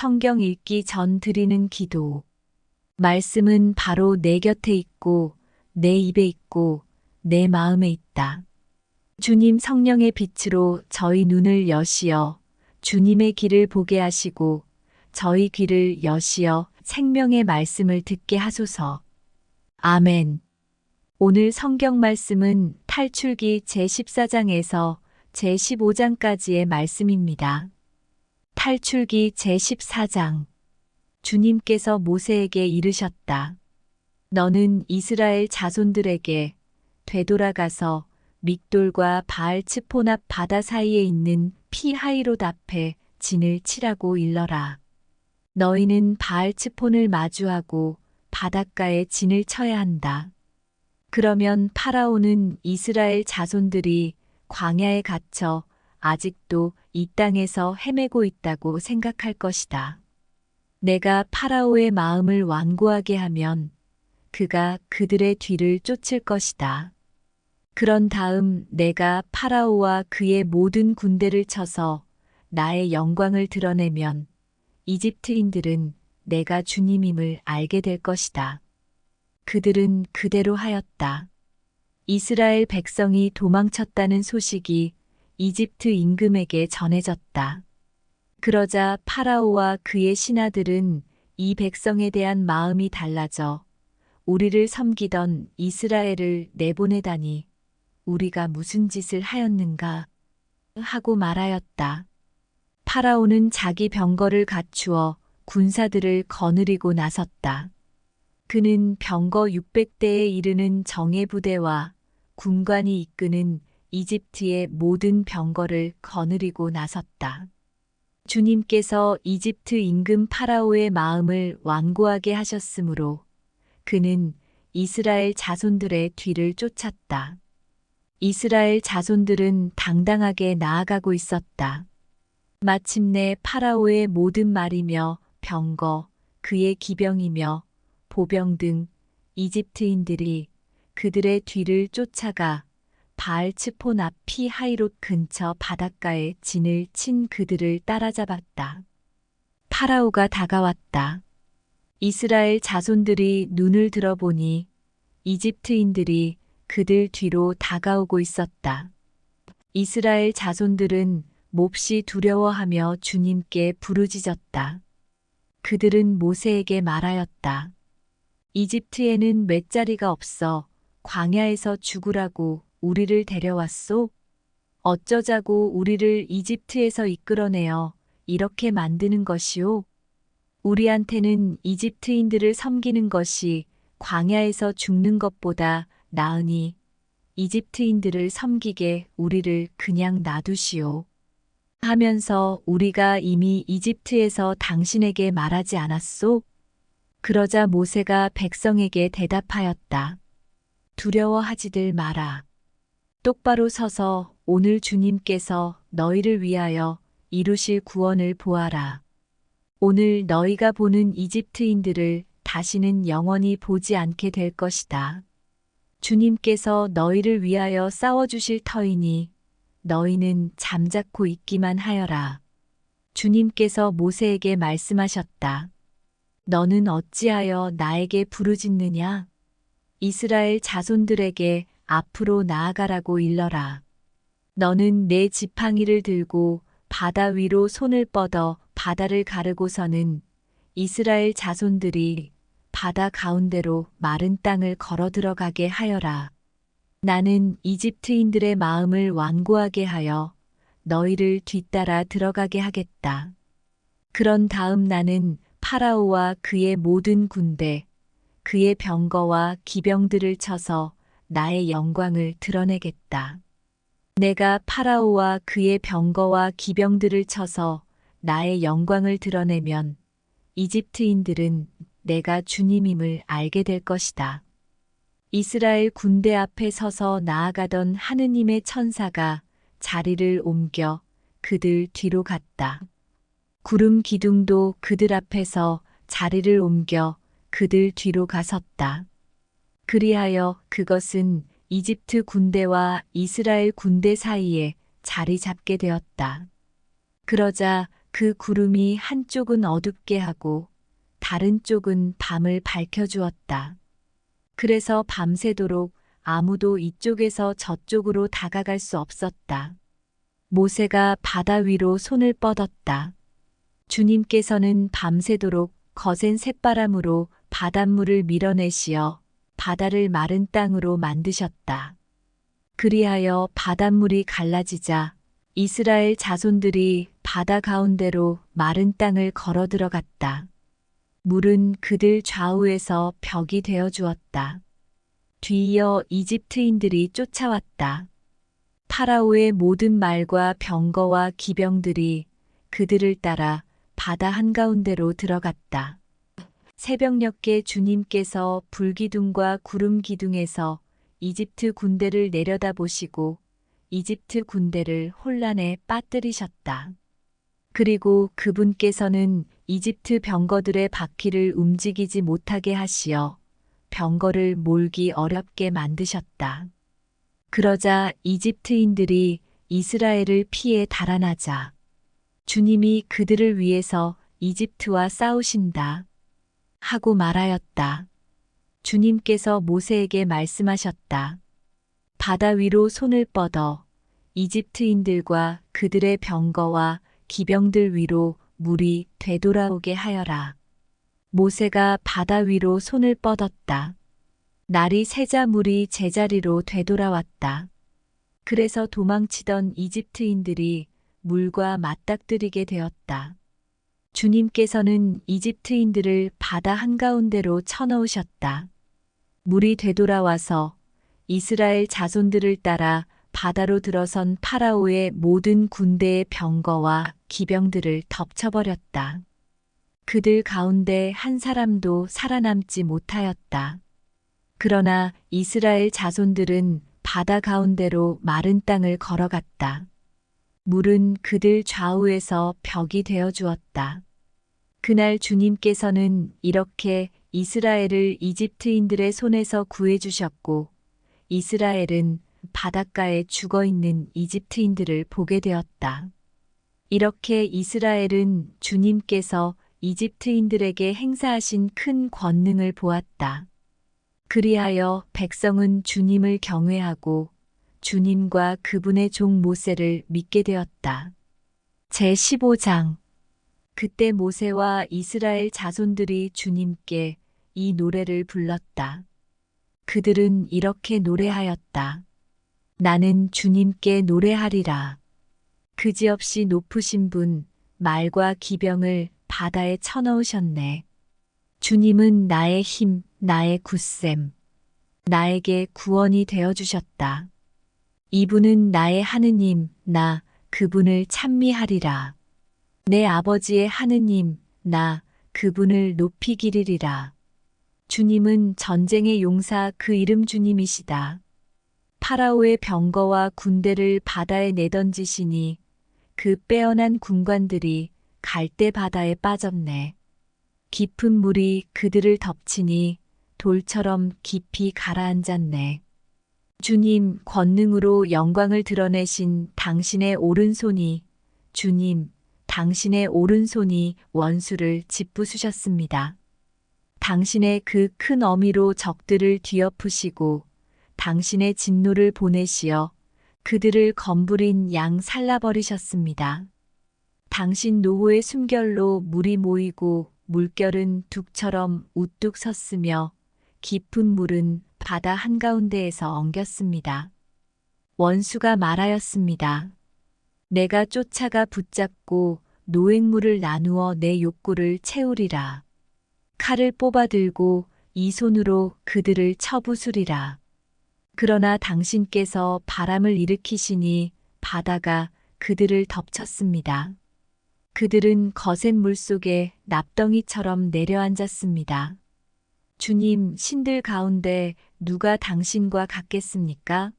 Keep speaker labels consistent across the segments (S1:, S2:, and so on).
S1: 성경 읽기 전 드리는 기도. 말씀은 바로 내 곁에 있고, 내 입에 있고, 내 마음에 있다. 주님 성령의 빛으로 저희 눈을 여시어 주님의 길을 보게 하시고, 저희 귀를 여시어 생명의 말씀을 듣게 하소서. 아멘. 오늘 성경 말씀은 탈출기 제14장에서 제15장까지의 말씀입니다. 탈출기 제14장. 주님께서 모세에게 이르셨다. 너는 이스라엘 자손들에게 되돌아가서 믹돌과 바알 츠폰 앞 바다 사이에 있는 피하이롯 앞에 진을 치라고 일러라. 너희는 바알 츠폰을 마주하고 바닷가에 진을 쳐야 한다. 그러면 파라오는 이스라엘 자손들이 광야에 갇혀 아직도 이 땅에서 헤매고 있다고 생각할 것이다. 내가 파라오의 마음을 완고하게 하면 그가 그들의 뒤를 쫓을 것이다. 그런 다음 내가 파라오와 그의 모든 군대를 쳐서 나의 영광을 드러내면 이집트인들은 내가 주님임을 알게 될 것이다. 그들은 그대로 하였다. 이스라엘 백성이 도망쳤다는 소식이 이집트 임금에게 전해졌다. 그러자 파라오와 그의 신하들은 이 백성에 대한 마음이 달라져 우리를 섬기던 이스라엘을 내보내다니 우리가 무슨 짓을 하였는가 하고 말하였다. 파라오는 자기 병거를 갖추어 군사들을 거느리고 나섰다. 그는 병거 600대에 이르는 정예 부대와 군관이 이끄는 이집트의 모든 병거를 거느리고 나섰다. 주님께서 이집트 임금 파라오의 마음을 완고하게 하셨으므로 그는 이스라엘 자손들의 뒤를 쫓았다. 이스라엘 자손들은 당당하게 나아가고 있었다. 마침내 파라오의 모든 말이며 병거, 그의 기병이며 보병 등 이집트인들이 그들의 뒤를 쫓아가 바알 츠폰 앞 피 하이롯 근처 바닷가에 진을 친 그들을 따라잡았다. 파라오가 다가왔다. 이스라엘 자손들이 눈을 들어보니 이집트인들이 그들 뒤로 다가오고 있었다. 이스라엘 자손들은 몹시 두려워하며 주님께 부르짖었다. 그들은 모세에게 말하였다. 이집트에는 맷자리가 없어 광야에서 죽으라고 우리를 데려왔소? 어쩌자고 우리를 이집트에서 이끌어내어 이렇게 만드는 것이오? 우리한테는 이집트인들을 섬기는 것이 광야에서 죽는 것보다 나으니 이집트인들을 섬기게 우리를 그냥 놔두시오. 하면서 우리가 이미 이집트에서 당신에게 말하지 않았소? 그러자 모세가 백성에게 대답하였다. 두려워하지들 마라. 똑바로 서서 오늘 주님께서 너희를 위하여 이루실 구원을 보아라. 오늘 너희가 보는 이집트인들을 다시는 영원히 보지 않게 될 것이다. 주님께서 너희를 위하여 싸워주실 터이니 너희는 잠자코 있기만 하여라. 주님께서 모세에게 말씀하셨다. 너는 어찌하여 나에게 부르짖느냐? 이스라엘 자손들에게 앞으로 나아가라고 일러라. 너는 내 지팡이를 들고 바다 위로 손을 뻗어 바다를 가르고서는 이스라엘 자손들이 바다 가운데로 마른 땅을 걸어 들어가게 하여라. 나는 이집트인들의 마음을 완고하게 하여 너희를 뒤따라 들어가게 하겠다. 그런 다음 나는 파라오와 그의 모든 군대, 그의 병거와 기병들을 쳐서 나의 영광을 드러내겠다. 내가 파라오와 그의 병거와 기병들을 쳐서 나의 영광을 드러내면 이집트인들은 내가 주님임을 알게 될 것이다. 이스라엘 군대 앞에 서서 나아가던 하느님의 천사가 자리를 옮겨 그들 뒤로 갔다. 구름 기둥도 그들 앞에서 자리를 옮겨 그들 뒤로 가섰다. 그리하여 그것은 이집트 군대와 이스라엘 군대 사이에 자리 잡게 되었다. 그러자 그 구름이 한쪽은 어둡게 하고 다른 쪽은 밤을 밝혀주었다. 그래서 밤새도록 아무도 이쪽에서 저쪽으로 다가갈 수 없었다. 모세가 바다 위로 손을 뻗었다. 주님께서는 밤새도록 거센 쇳바람으로 바닷물을 밀어내시어 바다를 마른 땅으로 만드셨다. 그리하여 바닷물이 갈라지자 이스라엘 자손들이 바다 가운데로 마른 땅을 걸어 들어갔다. 물은 그들 좌우에서 벽이 되어 주었다. 뒤이어 이집트인들이 쫓아왔다. 파라오의 모든 말과 병거와 기병들이 그들을 따라 바다 한가운데로 들어갔다. 새벽녘에 주님께서 불기둥과 구름 기둥에서 이집트 군대를 내려다보시고 이집트 군대를 혼란에 빠뜨리셨다. 그리고 그분께서는 이집트 병거들의 바퀴를 움직이지 못하게 하시어 병거를 몰기 어렵게 만드셨다. 그러자 이집트인들이 이스라엘을 피해 달아나자 주님이 그들을 위해서 이집트와 싸우신다 하고 말하였다. 주님께서 모세에게 말씀하셨다. 바다 위로 손을 뻗어 이집트인들과 그들의 병거와 기병들 위로 물이 되돌아오게 하여라. 모세가 바다 위로 손을 뻗었다. 날이 새자 물이 제자리로 되돌아왔다. 그래서 도망치던 이집트인들이 물과 맞닥뜨리게 되었다. 주님께서는 이집트인들을 바다 한가운데로 쳐넣으셨다. 물이 되돌아와서 이스라엘 자손들을 따라 바다로 들어선 파라오의 모든 군대의 병거와 기병들을 덮쳐버렸다. 그들 가운데 한 사람도 살아남지 못하였다. 그러나 이스라엘 자손들은 바다 가운데로 마른 땅을 걸어갔다. 물은 그들 좌우에서 벽이 되어 주었다. 그날 주님께서는 이렇게 이스라엘을 이집트인들의 손에서 구해 주셨고, 이스라엘은 바닷가에 죽어 있는 이집트인들을 보게 되었다. 이렇게 이스라엘은 주님께서 이집트인들에게 행사하신 큰 권능을 보았다. 그리하여 백성은 주님을 경외하고 주님과 그분의 종 모세를 믿게 되었다. 제 15장 그때 모세와 이스라엘 자손들이 주님께 이 노래를 불렀다. 그들은 이렇게 노래하였다. 나는 주님께 노래하리라. 그지없이 높으신 분, 말과 기병을 바다에 쳐넣으셨네. 주님은 나의 힘, 나의 굳셈, 나에게 구원이 되어 주셨다. 이분은 나의 하느님, 나 그분을 찬미하리라. 내 아버지의 하느님, 나 그분을 높이 기리리라. 주님은 전쟁의 용사 그 이름 주님이시다. 파라오의 병거와 군대를 바다에 내던지시니 그 빼어난 군관들이 갈대 바다에 빠졌네. 깊은 물이 그들을 덮치니 돌처럼 깊이 가라앉았네. 주님 권능으로 영광을 드러내신 당신의 오른손이 주님 당신의 오른손이 원수를 짓부수셨습니다. 당신의 그 큰 어미로 적들을 뒤엎으시고 당신의 진노를 보내시어 그들을 검부린 양 살라버리셨습니다. 당신 노호의 숨결로 물이 모이고 물결은 둑처럼 우뚝 섰으며 깊은 물은 바다 한가운데에서 엉겼습니다. 원수가 말하였습니다. 내가 쫓아가 붙잡고 노획물을 나누어 내 욕구를 채우리라. 칼을 뽑아 들고 이 손으로 그들을 쳐부수리라. 그러나 당신께서 바람을 일으키시니 바다가 그들을 덮쳤습니다. 그들은 거센 물 속에 납덩이처럼 내려앉았습니다. 주님, 신들 가운데 누가 당신과 같겠습니까?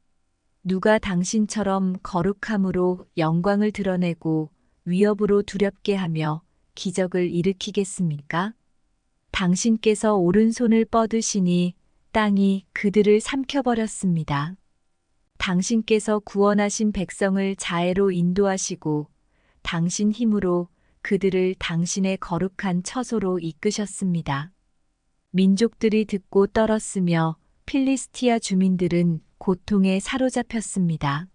S1: 누가 당신처럼 거룩함으로 영광을 드러내고 위협으로 두렵게 하며 기적을 일으키겠습니까? 당신께서 오른손을 뻗으시니 땅이 그들을 삼켜버렸습니다. 당신께서 구원하신 백성을 자애로 인도하시고 당신 힘으로 그들을 당신의 거룩한 처소로 이끄셨습니다. 민족들이 듣고 떨었으며 필리스티아 주민들은 고통에 사로잡혔습니다.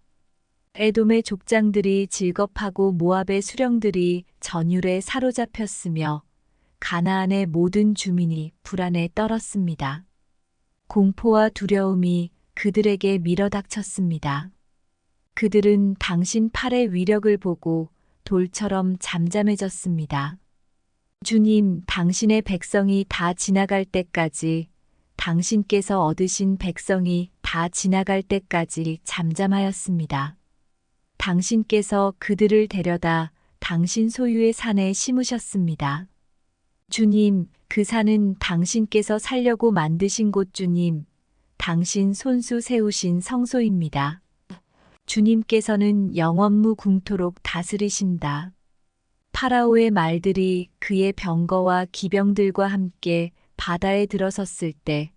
S1: 에돔의 족장들이 질겁하고 모압의 수령들이 전율에 사로잡혔으며 가나안의 모든 주민이 불안에 떨었습니다. 공포와 두려움이 그들에게 밀어닥쳤습니다. 그들은 당신 팔의 위력을 보고 돌처럼 잠잠해졌습니다. 주님, 당신의 백성이 다 지나갈 때까지, 당신께서 얻으신 백성이 다 지나갈 때까지 잠잠하였습니다. 당신께서 그들을 데려다 당신 소유의 산에 심으셨습니다. 주님, 그 산은 당신께서 살려고 만드신 곳 주님, 당신 손수 세우신 성소입니다. 주님께서는 영원무 궁토록 다스리신다. 파라오의 말들이 그의 병거와 기병들과 함께 바다에 들어섰을 때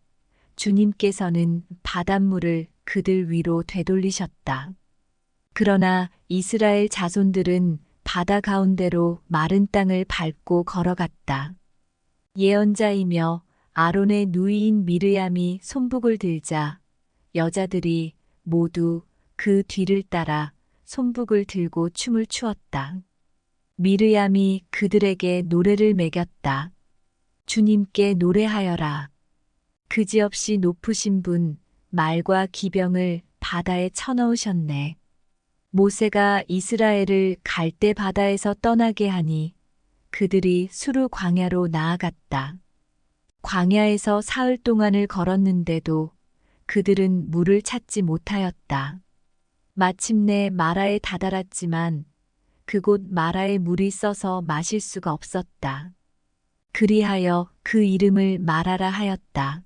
S1: 주님께서는 바닷물을 그들 위로 되돌리셨다. 그러나 이스라엘 자손들은 바다 가운데로 마른 땅을 밟고 걸어갔다. 예언자이며 아론의 누이인 미르얌이 손북을 들자 여자들이 모두 그 뒤를 따라 손북을 들고 춤을 추었다. 미르얌이 그들에게 노래를 매겼다. 주님께 노래하여라. 그지없이 높으신 분 말과 기병을 바다에 쳐넣으셨네. 모세가 이스라엘을 갈대 바다에서 떠나게 하니 그들이 수루 광야로 나아갔다. 광야에서 사흘 동안을 걸었는데도 그들은 물을 찾지 못하였다. 마침내 마라에 다다랐지만 그곳 마라에 물이 써서 마실 수가 없었다. 그리하여 그 이름을 마라라 하였다.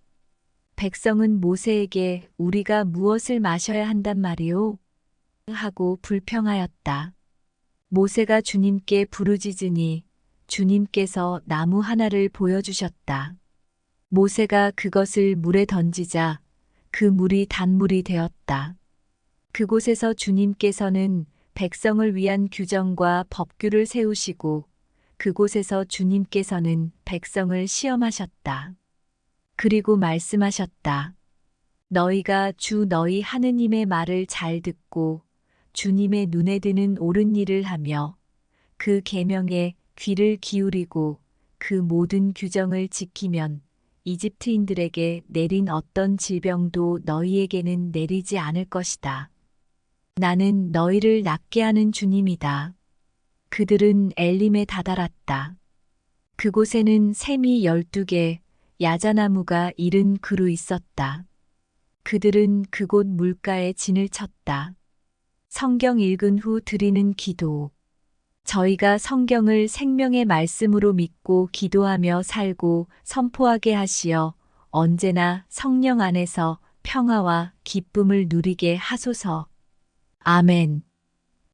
S1: 백성은 모세에게 우리가 무엇을 마셔야 한단 말이오? 하고 불평하였다. 모세가 주님께 부르짖으니 주님께서 나무 하나를 보여주셨다. 모세가 그것을 물에 던지자 그 물이 단물이 되었다. 그곳에서 주님께서는 백성을 위한 규정과 법규를 세우시고 그곳에서 주님께서는 백성을 시험하셨다. 그리고 말씀하셨다. 너희가 주 너희 하느님의 말을 잘 듣고 주님의 눈에 드는 옳은 일을 하며 그 계명에 귀를 기울이고 그 모든 규정을 지키면 이집트인들에게 내린 어떤 질병도 너희에게는 내리지 않을 것이다. 나는 너희를 낫게 하는 주님이다. 그들은 엘림에 다다랐다. 그곳에는 샘이 열두 개, 야자나무가 이른 그루 있었다. 그들은 그곳 물가에 진을 쳤다. 성경 읽은 후 드리는 기도. 저희가 성경을 생명의 말씀으로 믿고 기도하며 살고 선포하게 하시어 언제나 성령 안에서 평화와 기쁨을 누리게 하소서. 아멘.